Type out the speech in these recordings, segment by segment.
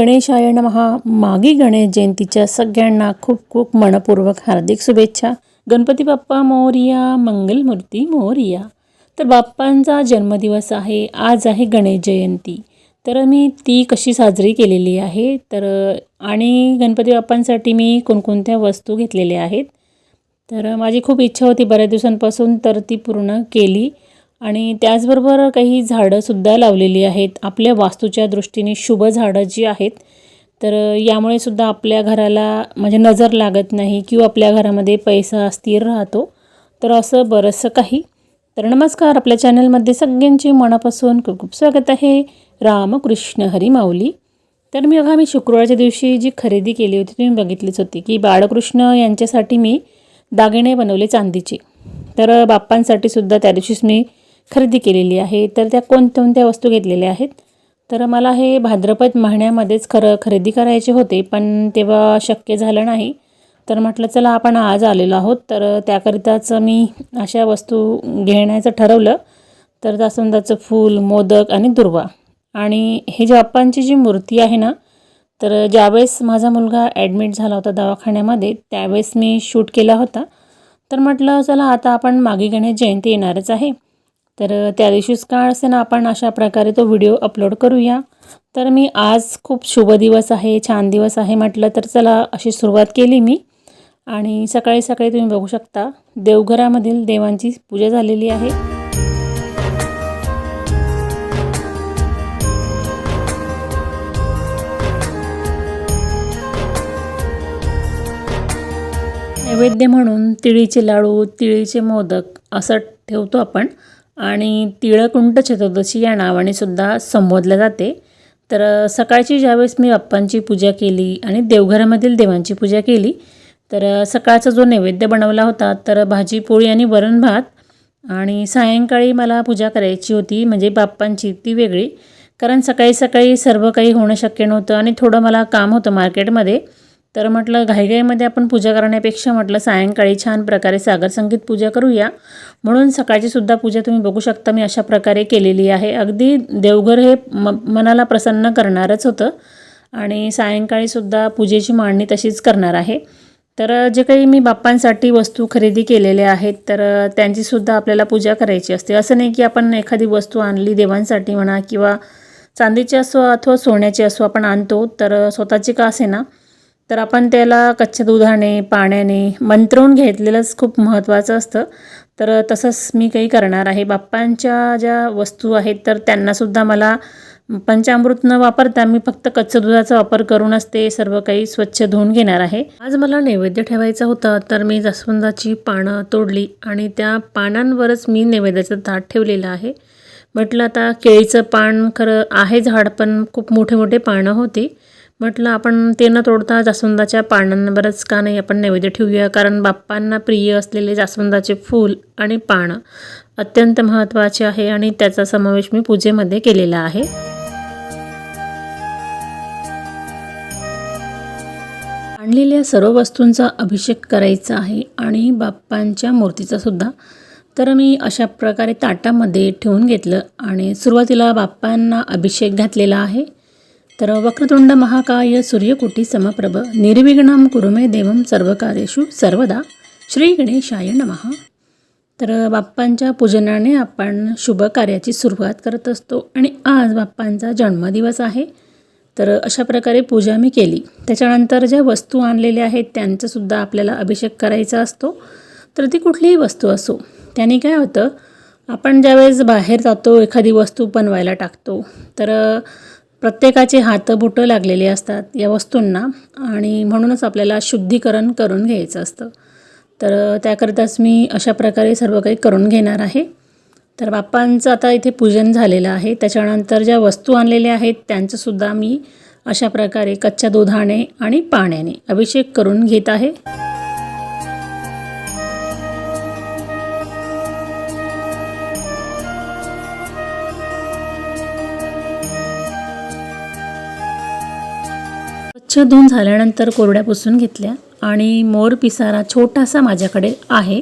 गणेशाय महा मागी गणेश जयंतीच्या सगळ्यांना खूप खूप मनपूर्वक हार्दिक शुभेच्छा. गणपती बाप्पा मोरिया मंगलमूर्ती मोरिया. तर बाप्पांचा जन्मदिवस आहे आज आहे गणेश जयंती. तर मी ती कशी साजरी केलेली आहे? तर आणि गणपती बाप्पांसाठी मी कोणकोणत्या वस्तू घेतलेल्या आहेत? तर माझी खूप इच्छा होती बऱ्याच दिवसांपासून तर ती पूर्ण केली. आणि त्याचबरोबर काही झाडंसुद्धा लावलेली आहेत. आपल्या वास्तूच्या दृष्टीने शुभ झाडं जी आहेत तर यामुळे सुद्धा आपल्या घराला म्हणजे नजर लागत नाही किंवा आपल्या घरामध्ये पैसा स्थिर राहतो. तर असं बरंचसं काही. तर नमस्कार आपल्या चॅनलमध्ये सगळ्यांचे मनापासून खूप खूप स्वागत आहे. रामकृष्ण हरी माऊली. तर मी बघा मी शुक्रवारच्या दिवशी जी खरेदी केली होती तुम्ही बघितलीच होती की बाळकृष्ण यांच्यासाठी मी दागिने बनवले चांदीचे. तर बाप्पांसाठी सुद्धा त्या दिवशीच मी खरेदी केलेली आहे तर त्या कोणकोणत्या वस्तू घेतलेल्या आहेत? तर मला हे भाद्रपद महिन्यामध्येच खरं खरेदी करायचे होते पण तेव्हा शक्य झालं नाही. तर म्हटलं चला आपण आज आलेलो आहोत. तर त्याकरिताच मी अशा वस्तू घेण्याचं ठरवलं. तर जास्वंदाचं फूल मोदक आणि दुर्वा. आणि हे जे अप्पांची जी मूर्ती आहे ना तर ज्यावेळेस माझा मुलगा ॲडमिट झाला होता दवाखान्यामध्ये त्यावेळेस मी शूट केला होता. तर म्हटलं चला आता आपण मागे गणेश जयंती येणारच आहे. तर त्या दिवशीच का असे ना आपण अशा प्रकारे तो व्हिडिओ अपलोड करूया. तर मी आज खूप शुभ दिवस आहे छान दिवस आहे म्हटलं तर चला अशी सुरुवात केली मी. आणि सकाळी सकाळी तुम्ही बघू शकता देवघरामधील देवांची पूजा झालेली आहे. नैवेद्य म्हणून तिळीचे लाडू तिळीचे मोदक असं ठेवतो आपण. आणि तिळकुंट चतुर्दशी या नावाने सुद्धा संबोधलं जाते. तर सकाळची ज्यावेळेस मी बाप्पांची पूजा केली आणि देवघरामधील देवांची पूजा केली तर सकाळचा जो नैवेद्य बनवला होता तर भाजी पोळी आणि वरण भात आणि सायंकाळी मला पूजा करायची होती म्हणजे बाप्पांची ती वेगळी. कारण सकाळी सकाळी सर्व काही होणं शक्य नव्हतं आणि थोडं मला काम होतं मार्केटमध्ये. तर म्हटलं घाईघाईमध्ये आपण पूजा करण्यापेक्षा म्हटलं सायंकाळी छान प्रकारे सागर संगीत पूजा करूया. म्हणून सकाळची सुद्धा पूजा तुम्ही बघू शकता मी अशा प्रकारे केलेली आहे. अगदी देवघर हे म मनाला प्रसन्न करणारच होतं. आणि सायंकाळीसुद्धा पूजेची मांडणी तशीच करणार आहे. तर जे काही मी बाप्पांसाठी वस्तू खरेदी केलेल्या आहेत तर त्यांचीसुद्धा आपल्याला पूजा करायची असते. असं नाही की आपण एखादी वस्तू आणली देवांसाठी म्हणा किंवा चांदीची असो अथवा सोन्याची असो आपण आणतो तर स्वतःची का असे ना तर आपण त्याला कच्च्या दुधाने पाण्याने मंत्रवून घेतलेलंच खूप महत्त्वाचं असतं. तर तसंच मी काही करणार आहे. बाप्पांच्या ज्या वस्तू आहेत तर त्यांनासुद्धा मला पंचामृत न वापरता मी फक्त कच्चं दुधाचा वापर करूनच ते सर्व काही स्वच्छ धुवून घेणार आहे. आज मला नैवेद्य ठेवायचा होता तर मी जास्वंदाची पानं तोडली आणि त्या पानांवरच मी नैवेद्याचं ताट ठेवलेलं आहे. म्हटलं आता केळीचं पान खरं आहे झाड पण खूप मोठे मोठे पानं होती. म्हटलं आपण ते न तोडता जास्वंदाच्या पानांवरच का नाही? आपण नैवेद्य ठेवूया. कारण बाप्पांना प्रिय असलेले जास्वंदाचे फूल आणि पानं अत्यंत महत्त्वाचे आहे आणि त्याचा समावेश मी पूजेमध्ये केलेला आहे. आणलेल्या सर्व वस्तूंचा अभिषेक करायचा आहे आणि बाप्पांच्या मूर्तीचा सुद्धा. तर मी अशा प्रकारे ताटामध्ये ठेवून घेतलं आणि सुरुवातीला बाप्पांना अभिषेक घातलेला आहे. तर वक्रतुंड महाकाय सूर्यकोटी समप्रभ निर्विघ्नम कुरुमे देवम सर्वकार्येषु सर्वदा श्री गणेशाय नमः. तर बाप्पांच्या पूजनाने आपण शुभ कार्याची सुरुवात करत असतो आणि आज बाप्पांचा जन्मदिवस आहे. तर अशा प्रकारे पूजा मी केली. त्याच्यानंतर ज्या वस्तू आणलेल्या आहेत त्यांचासुद्धा आपल्याला अभिषेक करायचा असतो. तर ती कुठलीही वस्तू असो त्याने काय होतं आपण ज्यावेळेस बाहेर जातो एखादी वस्तू बनवायला टाकतो तर प्रत्येकाचे हातबोटं लागलेले असतात या वस्तूंना आणि म्हणूनच आपल्याला शुद्धीकरण करून घ्यायचं असतं. तर त्याकरिताच मी अशा प्रकारे सर्व काही करून घेणार आहे. तर बाप्पांचं आता इथे पूजन झालेलं आहे. त्याच्यानंतर ज्या वस्तू आणलेल्या आहेत त्यांचंसुद्धा मी अशा प्रकारे कच्च्या दुधाने आणि पाण्याने अभिषेक करून घेत आहे. स्वच्छ धुवून झाल्यानंतर कोरड्या पुसून घेतल्या आणि मोर पिसारा छोटासा माझ्याकडे आहे.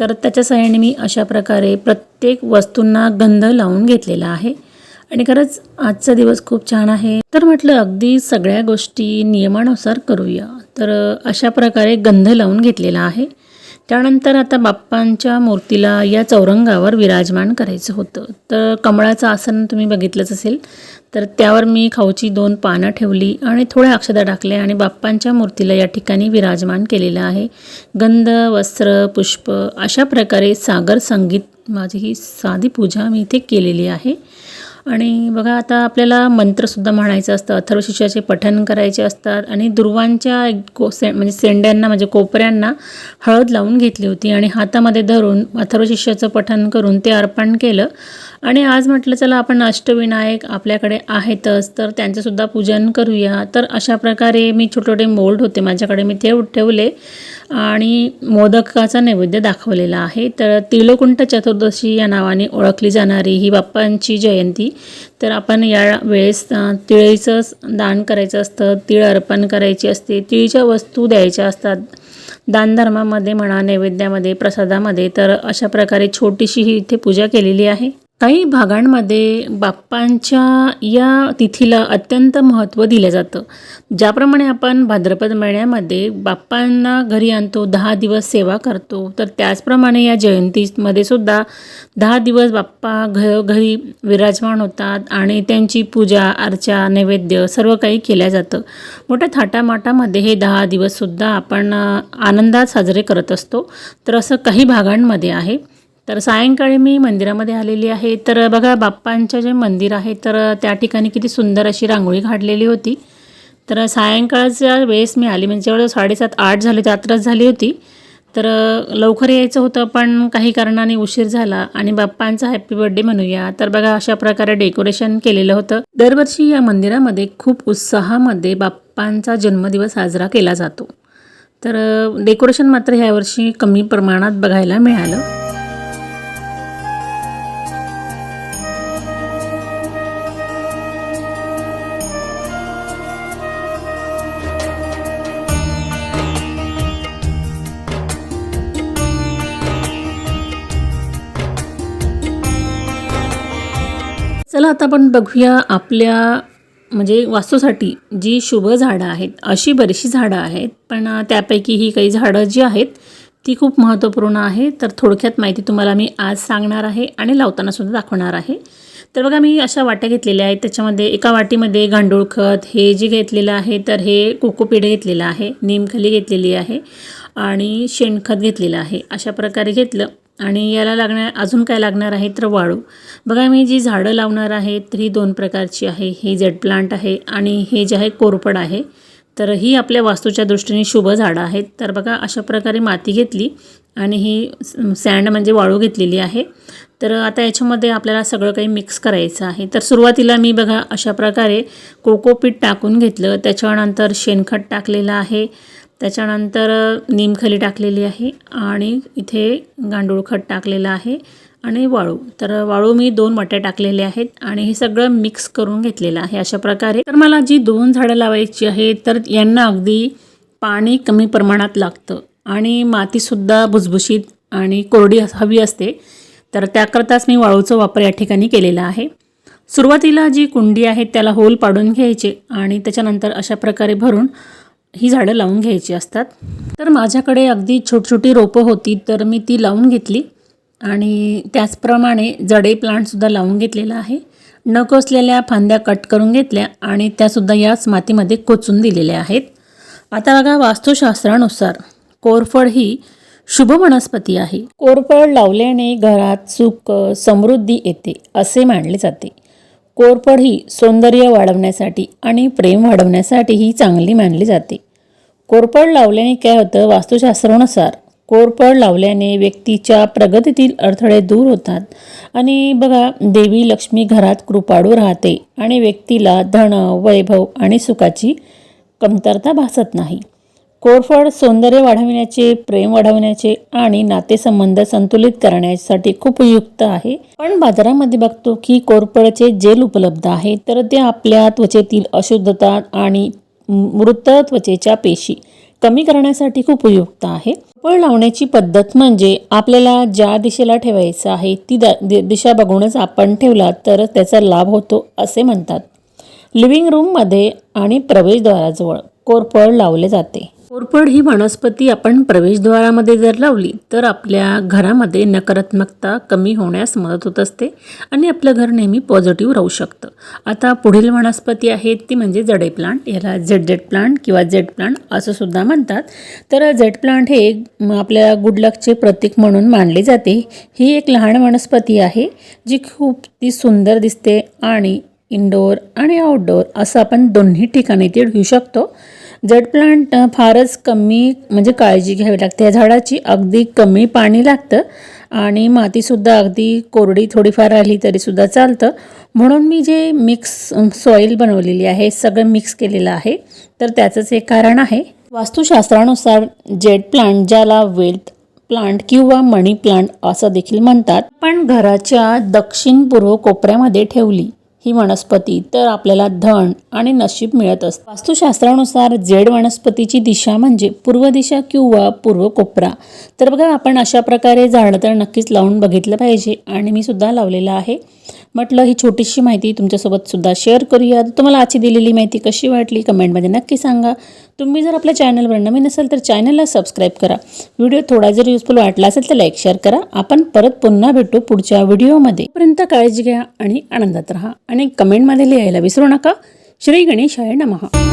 तर त्याच्या सहाय्याने मी अशा प्रकारे प्रत्येक वस्तूंना गंध लावून घेतलेला आहे. आणि खरंच आजचा दिवस खूप छान आहे. तर म्हटलं अगदी सगळ्या गोष्टी नियमानुसार करूया. तर अशा प्रकारे गंध लावून घेतलेला आहे. त्यानंतर आता बाप्पांच्या मूर्तीला या चौरंगावर विराजमान करायचं होतं. तर कमळाचं आसन तुम्ही बघितलंच असेल तर त्यावर मी खाऊची दोन पानं ठेवली आणि थोड्या अक्षदा टाकल्या आणि बाप्पांच्या मूर्तीला या ठिकाणी विराजमान केलेलं आहे. गंध वस्त्र पुष्प अशा प्रकारे सागर संगीत माझी ही साधी पूजा मी इथे केलेली आहे. आणि बघा आता आपल्याला मंत्रसुद्धा म्हणायचं असतं. अथर्वशिष्याचे पठन करायचे असतात आणि दुर्वांच्या को से म्हणजे सेंड्यांना म्हणजे कोपऱ्यांना हळद लावून घेतली होती आणि हातामध्ये धरून अथर्वशिष्याचं पठन करून ते अर्पण केलं. आणि आज म्हटलं चला आपण अष्टविनायक आपल्याकडे आहेतच तर त्यांचंसुद्धा पूजन करूया. तर अशा प्रकारे मी छोटे छोटे मोल्ड होते माझ्याकडे. मी ते ठेवले. आणि मोदकाचा नैवेद्य दाखवलेला आहे. तर तिळकुंट चतुर्दशी या नावाने ओळखली जाणारी ही बाप्पांची जयंती. तर आपण या वेळेस तिळीचं दान करायचं असतं तिळ अर्पण करायची असते तिळीच्या वस्तू द्यायच्या असतात. दानधर्मामध्ये म्हणा नैवेद्यामध्ये प्रसादामध्ये तर अशा प्रकारे छोटीशी ही इथे पूजा केलेली आहे. काही भागांमध्ये बाप्पांच्या या तिथीला अत्यंत महत्त्व दिलं जातं. ज्याप्रमाणे आपण भाद्रपद महिन्यामध्ये बाप्पांना घरी आणतो दहा दिवस सेवा करतो तर त्याचप्रमाणे या जयंतीमध्ये सुद्धा दहा दिवस बाप्पा घ घरी विराजमान होतात आणि त्यांची पूजा अर्चा नैवेद्य सर्व काही केल्या जातं. मोठ्या थाटामाटामध्ये हे दहा दिवससुद्धा आपण आनंदात साजरे करत असतो. तर असं काही भागांमध्ये आहे. तर सायंकाळी मी मंदिरामध्ये आलेली आहे. तर बघा बाप्पांचं जे मंदिर आहे तर त्या ठिकाणी किती सुंदर अशी रांगोळी काढलेली होती. तर सायंकाळच्या वेळेस मी आली म्हणजे जवळ साडेसात आठ झाले रात्रच झाली होती. तर लवकर यायचं होतं पण काही कारणाने उशीर झाला आणि बाप्पांचा हॅपी बर्थडे म्हणूया. तर बघा अशा प्रकारे डेकोरेशन केलेलं होतं. दरवर्षी या मंदिरामध्ये खूप उत्साहामध्ये बाप्पांचा जन्मदिवस साजरा केला जातो. तर डेकोरेशन मात्र ह्यावर्षी कमी प्रमाणात बघायला मिळालं. आता आपण बघूया आपल्या म्हणजे वास्तूसाठी जी शुभ झाडं आहेत अशी बरीचशी झाडं आहेत पण त्यापैकी ही काही झाडं जी आहेत ती खूप महत्त्वपूर्ण आहे. तर थोडक्यात माहिती तुम्हाला मी आज सांगणार आहे आणि लावताना सुद्धा दाखवणार आहे. तर बघा मी अशा वाट्या घेतलेल्या आहेत. त्याच्यामध्ये एका वाटीमध्ये गांडूळ खत हे जे घेतलेलं आहे तर हे कोकोपीड घेतलेलं आहे निमखली घेतलेली आहे आणि शेणखत घेतलेलं आहे. अशा प्रकारे घेतलं आणि याला लागणार अजून काय लागणार आहे तर वाळू. बघा मी जी झाडं लावणार आहे तर ही दोन प्रकारची आहे. ही जेड प्लांट आहे आणि हे जे आहे कोरपड आहे. तर ही आपल्या वास्तूच्या दृष्टीने शुभ झाडं आहेत. तर बघा अशा प्रकारे माती घेतली आणि ही सँड म्हणजे वाळू घेतलेली आहे. तर आता याच्यामध्ये आपल्याला सगळं काही मिक्स करायचं आहे. तर सुरुवातीला मी बघा अशा प्रकारे कोकोपीठ टाकून घेतलं. त्याच्यानंतर शेणखत टाकलेलं आहे. त्याच्यानंतर निमखली टाकलेली आहे आणि इथे गांडूळ खत टाकलेलं आहे आणि वाळू. तर वाळू मी दोन वाट्या टाकलेल्या आहेत आणि हे सगळं मिक्स करून घेतलेलं आहे अशा प्रकारे. तर मला जी दोन झाडं लावायची आहेत तर यांना अगदी पाणी कमी प्रमाणात लागतं आणि मातीसुद्धा भुसभुशीत आणि कोरडी हवी असते. तर त्याकरताच मी वाळूचा वापर या ठिकाणी केलेला आहे. सुरुवातीला जी कुंडी आहे त्याला होल पाडून घ्यायचे आणि त्याच्यानंतर अशा प्रकारे भरून ही झाडं लावून घ्यायची असतात. तर माझ्याकडे अगदी छोटी छोटी रोपं होती तर मी ती लावून घेतली. आणि त्याचप्रमाणे जडे प्लांटसुद्धा लावून घेतलेला आहे. न कोसलेल्या फांद्या कट करून घेतल्या आणि त्यासुद्धा याच मातीमध्ये कोचून दिलेल्या आहेत. आता बघा वास्तुशास्त्रानुसार कोरफड ही शुभ वनस्पती आहे. कोरफड लावल्याने घरात सुख समृद्धी येते असे मानले जाते. कोरफड ही सौंदर्य वाढवण्यासाठी आणि प्रेम वाढवण्यासाठी ही चांगली मानली जाते. कोरफड लावल्याने काय होतं? वास्तुशास्त्रानुसार कोरफड लावल्याने व्यक्तीच्या प्रगतीतील अडथळे दूर होतात आणि बघा देवी लक्ष्मी घरात कृपाळू राहते आणि व्यक्तीला धन वैभव आणि सुखाची कमतरता भासत नाही. कोरफड सौंदर्य वाढविण्याचे प्रेम वाढवण्याचे आणि नातेसंबंध संतुलित करण्यासाठी खूप उपयुक्त आहे. पण बाजारामध्ये बघतो की कोरफडचे जेल उपलब्ध आहे तर ते आपल्या त्वचेतील अशुद्धता आणि मृत त्वचेच्या पेशी कमी करण्यासाठी खूप उपयुक्त आहे. फळ लावण्याची पद्धत म्हणजे आपल्याला ज्या दिशेला ठेवायचं आहे ती द दिशा बघूनच आपण ठेवला तर त्याचा लाभ होतो असे म्हणतात. लिव्हिंग रूममध्ये आणि प्रवेशद्वाराजवळ कोरफड लावले जाते. कोरफड ही वनस्पती आपण प्रवेशद्वारामध्ये जर लावली तर आपल्या घरामध्ये नकारात्मकता कमी होण्यास मदत होत असते आणि आपलं घर नेहमी पॉझिटिव्ह राहू शकतं. आता पुढील वनस्पती आहे ती म्हणजे जडे प्लांट याला झेड झेड प्लांट किंवा झेड प्लांट असं सुद्धा म्हणतात. तर झेड प्लांट हे म, आपल्या गुडलकचे प्रतीक म्हणून मानले जाते. ही एक लहान वनस्पती आहे जी खूप ती सुंदर दिसते आणि इनडोअर आणि आउटडोअर असं आपण दोन्ही ठिकाणी ते घेऊ शकतो. जड प्लांट फारच कमी म्हणजे काळजी घ्यावी लागते. या झाडाची अगदी कमी पाणी लागतं आणि मातीसुद्धा अगदी कोरडी थोडीफार राहिली तरीसुद्धा चालतं. म्हणून मी जे मिक्स सॉईल बनवलेली आहे सगळं मिक्स केलेलं आहे तर त्याचंच एक कारण आहे. वास्तुशास्त्रानुसार जेड प्लांट ज्याला वेल्थ प्लांट किंवा मनी प्लांट असं देखील म्हणतात पण घराच्या दक्षिण पूर्व कोपऱ्यामध्ये ठेवली. ही वनस्पती तर आपल्याला धन आणि नशीब मिळत असतं. वास्तुशास्त्रानुसार जेड वनस्पतीची दिशा म्हणजे पूर्व दिशा किंवा पूर्व कोपरा. तर बघा आपण अशा प्रकारे झाडं तर नक्कीच लावून बघितलं पाहिजे आणि मी सुद्धा लावलेलं आहे. म्हटलं ही छोटीशी माहिती तुमच्यासोबत सुद्धा शेअर करूया. तुम्हाला आजची दिलेली माहिती कशी वाटली कमेंटमध्ये नक्की सांगा. तुम्ही जर आपल्या चॅनलवर नवीन असाल तर चॅनलला सबस्क्राईब करा. व्हिडिओ थोडा जर युजफुल वाटला असेल तर लाईक शेअर करा. आपण परत पुन्हा भेटू पुढच्या व्हिडिओमध्ये पर्यंत काळजी घ्या आणि आनंदात राहा आणि कमेंटमध्ये लिहायला विसरू नका. श्री गणेशाय नमहा